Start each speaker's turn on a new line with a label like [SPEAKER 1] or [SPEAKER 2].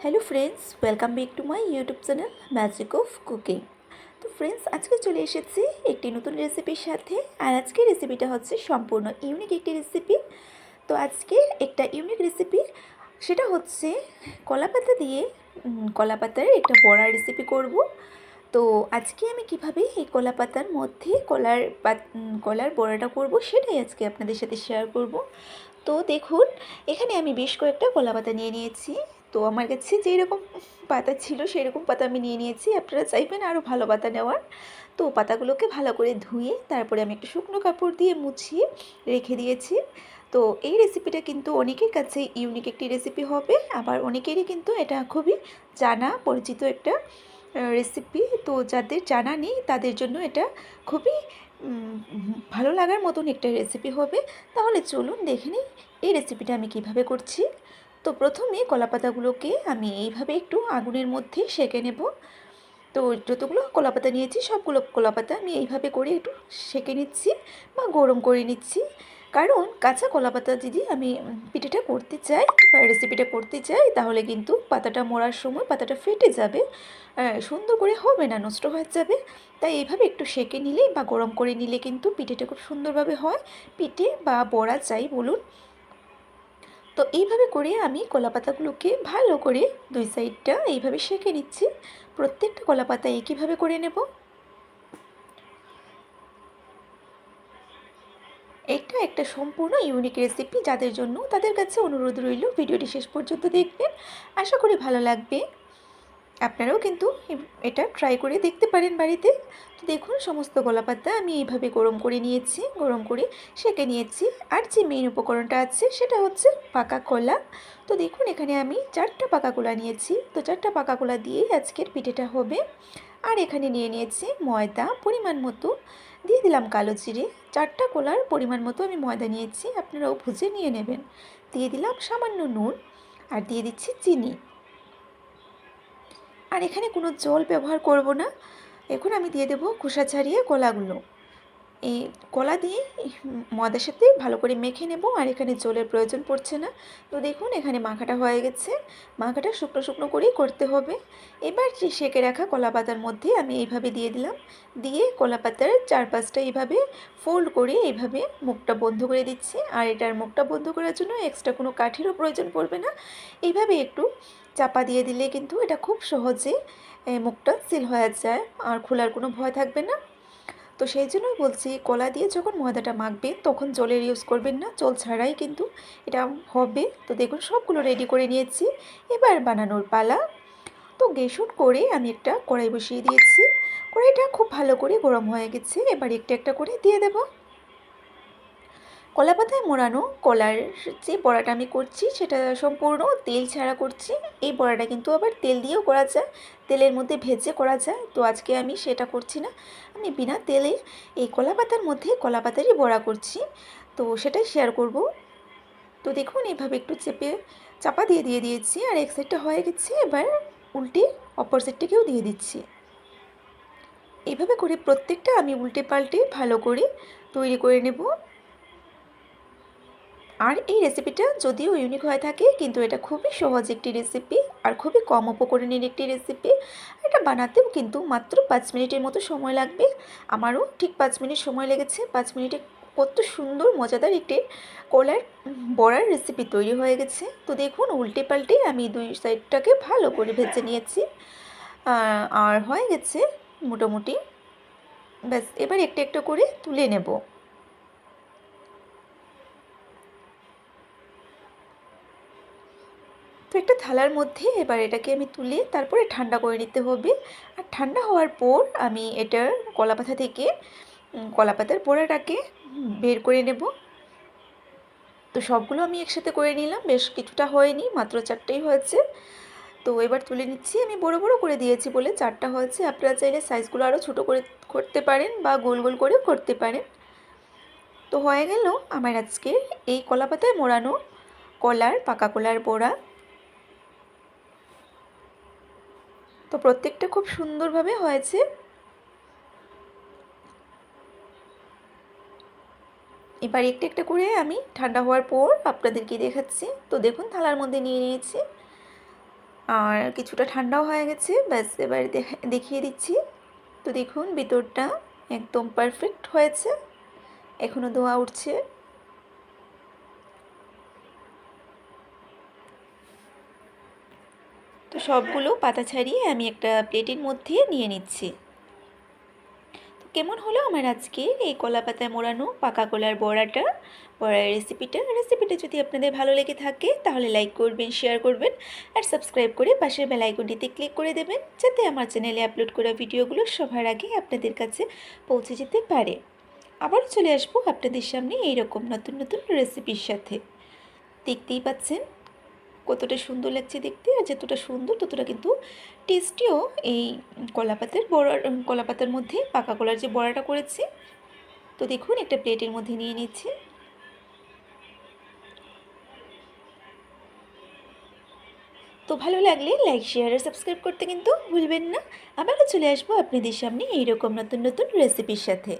[SPEAKER 1] Hello friends welcome back to my YouTube channel magic of cooking তো friends আজকে চলে এসেছি একটি নতুন রেসিপির সাথে আর আজকের রেসিপিটা হচ্ছে সম্পূর্ণ ইউনিক একটি রেসিপি তো আজকের একটা ইউনিক রেসিপি সেটা হচ্ছে কলাপাতা দিয়ে উম, কলাপাতার একটা বড়া রেসিপি করব। তো আজকে আমি কীভাবে এই কলা পাতার মধ্যে কলার কলার বড়াটা করব সেটাই আজকে আপনাদের সাথে শেয়ার করব। তো দেখুন এখানে আমি বেশ কয়েকটা কলা পাতা নিয়ে নিয়েছি। তো আমার কাছে যেই রকম পাতা ছিল সেই রকম পাতা আমি নিয়ে নিয়েছি। আপনারা চাইবেন আরও ভালো পাতা নেওয়ার। তো পাতাগুলোকে ভালো করে ধুয়ে তারপরে আমি একটা শুকনো কাপড় দিয়ে মুছিয়ে রেখে দিয়েছি। তো এই রেসিপিটা কিন্তু অনেকের কাছে ইউনিক একটি রেসিপি হবে। আবার অনেকেরই কিন্তু এটা খুবই জানা, পরিচিত একটা রেসিপি তো যাদের জানা নেই, তাদের জন্য এটা খুবই ভালো লাগার মতন একটা রেসিপি হবে। তাহলে চলুন দেখে নিই, এই রেসিপিটা আমি কীভাবে করছি। তো প্রথমে কলাপাতাগুলোকে আমি এইভাবে একটু আগুনের মধ্যে সেঁকে নেব। তো যতগুলো কলাপাতা নিয়েছি, সবগুলো কলাপাতা আমি এইভাবে করে একটু সেঁকে নিচ্ছি বা গরম করে নিচ্ছি। কারণ কাঁচা কলাপাতা যদি আমি পিঠেটা করতে চাই বা রেসিপিটা করতে চাই, তাহলে কিন্তু পাতাটা মোড়ার সময় পাতাটা ফেটে যাবে। সুন্দর করে হবে না, নষ্ট হয়ে যাবে। তাই এইভাবে একটু সেঁকে নিলে বা গরম করে নিলে কিন্তু পিঠেটা খুব সুন্দরভাবে হয়। পিঠে বা বড়া চাই বলুন তো এইভাবে করে আমি কলা পাতাগুলোকে ভালো করে দুই সাইডটা এইভাবে সেঁকে নিচ্ছি। প্রত্যেকটা কলাপাতা একইভাবে করে নেব। এটা একটা সম্পূর্ণ ইউনিক রেসিপি যাদের জন্য তাদের কাছে অনুরোধ রইল, ভিডিওটি শেষ পর্যন্ত দেখবেন। আশা করি ভালো লাগবে। আপনারাও কিন্তু এটা ট্রাই করে দেখতে পারেন বাড়িতে। তো দেখুন, সমস্ত কলাপাতা আমি এইভাবে গরম করে নিয়েছি, গরম করে সেঁকে নিয়েছি। আর যে মেইন উপকরণটা আছে, সেটা হচ্ছে পাকা কলা। তো দেখুন, এখানে আমি চারটা পাকা কলা নিয়েছি। তো চারটা পাকা কলা দিয়েই আজকের পিঠেটা হবে। আর এখানে নিয়ে নিয়েছি ময়দা, পরিমাণ মতো। দিয়ে দিলাম কালো জিরে। চারটা কলার পরিমাণ মতো আমি ময়দা নিয়েছি, আপনারাও ভুজে নিয়ে নেবেন। দিয়ে দিলাম সামান্য নুন। আর দিয়ে দিচ্ছি চিনি। আর এখানে কোনো জল ব্যবহার করব না। এখন আমি দিয়ে দেবো খোসা ছাড়িয়ে কলাগুলো। এই কলা দিয়ে এই ময়দার সাথে ভালো করে মেখে নেব, আর এখানে জলের প্রয়োজন পড়ছে না। তো দেখুন, এখানে মাখাটা হয়ে গেছে। মাখাটা শুকনো শুকনো করেই করতে হবে। এবার যে সেঁকে রাখা কলা পাতার মধ্যে আমি এইভাবে দিয়ে দিলাম। দিয়ে কলা পাতার চারপাশটা এইভাবে ফোল্ড করে এইভাবে মুখটা বন্ধ করে দিচ্ছি। আর এটার মুখটা বন্ধ করার জন্য এক্সট্রা কোনো কাঠিরও প্রয়োজন পড়বে না। এইভাবে একটু চাপা দিয়ে দিলে কিন্তু এটা খুব সহজে মুখটা সিল হয়ে যায় আর খোলার কোনো ভয় থাকবে না। তো সেই জন্যই বলছি, কলা দিয়ে যখন ময়দাটা মাখবেন তখন জলের ইউজ করবেন না, জল ছাড়াই কিন্তু এটা হবে। তো দেখুন, সবগুলো রেডি করে নিয়েছি। এবার বানানোর পালা। তো গেসুন করে আমি একটা কড়াই বসিয়ে দিয়েছি। কড়াইটা খুব ভালো করে গরম হয়ে গেছে। এবার একটা একটা করে দিয়ে দেবো। কলা পাতায় মোড়ানো কলার যে বড়াটা আমি করছি, সেটা সম্পূর্ণ তেল ছাড়া করছি। এই বড়াটা কিন্তু আবার তেল দিয়েও করা যায়, তেলের মধ্যে ভেজে করা যায়। তো আজকে আমি সেটা করছি না। আমি বিনা তেলে এই কলা পাতার মধ্যে কলা পাতারই বড়া করছি। তো সেটাই শেয়ার করব। তো দেখুন এইভাবে একটু চেপে চাপা দিয়ে দিয়ে দিয়েছি আর এক সাইডটা হয়ে গেছে। এবার উল্টে অপর সাইডটাকেও দিয়ে দিচ্ছি। এইভাবে করে প্রত্যেকটা আমি উল্টে পাল্টে ভালো করে তৈরি করে নেব। আর এই রেসিপিটা যদিও ইউনিক হয়ে থাকে, কিন্তু এটা খুবই সহজ একটি রেসিপি আর খুবই কম উপকরণের একটি রেসিপি এটা বানাতেও কিন্তু মাত্র পাঁচ মিনিটের মতো সময় লাগবে। আমারও ঠিক পাঁচ মিনিট সময় লেগেছে। পাঁচ মিনিটে কত সুন্দর, মজাদার একটি কলার বড়ার রেসিপি তৈরি হয়ে গেছে। তো দেখুন উল্টে পাল্টে আমি দুই সাইডটাকে ভালো করে ভেজে নিয়েছি। আর হয়ে গেছে মোটামুটি। ব্যাস, এবার একটা একটা করে তুলে নেব। তো একটা থালার মধ্যে এবার এটাকে আমি তুলে তারপরে ঠান্ডা করে নিতে হবে। আর ঠান্ডা হওয়ার পর আমি এটার কলাপাতা থেকে কলাপাতার পোড়াটাকে বের করে নেব। তো সবগুলো আমি একসাথে করে নিলাম, বেশ কিছুটা হয়নি, মাত্র চারটেই হয়েছে। তো এবার তুলে নিচ্ছি, আমি বড় বড় করে দিয়েছি বলে চারটা হয়েছে। আপনারা চাইলে সাইজগুলো আরও ছোটো করে করতে পারেন বা গোল গোল করেও করতে পারেন। তো হয়ে গেল আমার আজকে এই কলাপাতায় মোড়ানো কলার, পাকা কলার বড়া তো প্রত্যেকটা খুব সুন্দরভাবে হয়েছে। এবার একটা একটা করে আমি ঠান্ডা হওয়ার পর আপনাদেরকে দেখাচ্ছি। তো দেখুন, থালার মধ্যে নিয়ে নিয়েছি। আর কিছুটা ঠান্ডাও হয়ে গেছে। ব্যাস, এবার দেখা- দেখিয়ে দিচ্ছি। তো দেখুন, ভিতরটা একদম পারফেক্ট হয়েছে। এখনও ধোয়া উঠছে। তো সবগুলো পাতা ছাড়িয়ে আমি একটা প্লেটের মধ্যে নিয়ে নিচ্ছি। তো কেমন হলো আমার আজকে এই কলা পাতায় মোড়ানো পাকা কলার বড়াটা? বড়ার রেসিপিটা রেসিপিটা যদি আপনাদের ভালো লেগে থাকে, তাহলে লাইক করবেন শেয়ার করবেন আর সাবস্ক্রাইব করে পাশের বেল আইকনটিতে ক্লিক করে দেবেন, যাতে আমার চ্যানেলে আপলোড করা ভিডিওগুলো সবার আগে আপনাদের কাছে পৌঁছে যেতে পারে। আবার চলে আসব আপনাদের সামনে এইরকম নতুন নতুন রেসিপির সাথে। দেখতেই পাচ্ছেন? কতটা সুন্দর লাগছে দেখতে আর যতটা সুন্দর ততটা কিন্তু টেস্টিও এই কলাপাতার বড়ার কলাপাতার মধ্যে পাকা কলার যে বড়াটা করেছি। তো দেখুন, একটা প্লেটের মধ্যে নিয়ে নিচ্ছি। তো ভালো লাগলে লাইক শেয়ার আর সাবস্ক্রাইব করতে কিন্তু ভুলবেন না। আবারও চলে আসব আপনাদের সামনে এইরকম নতুন নতুন রেসিপির সাথে।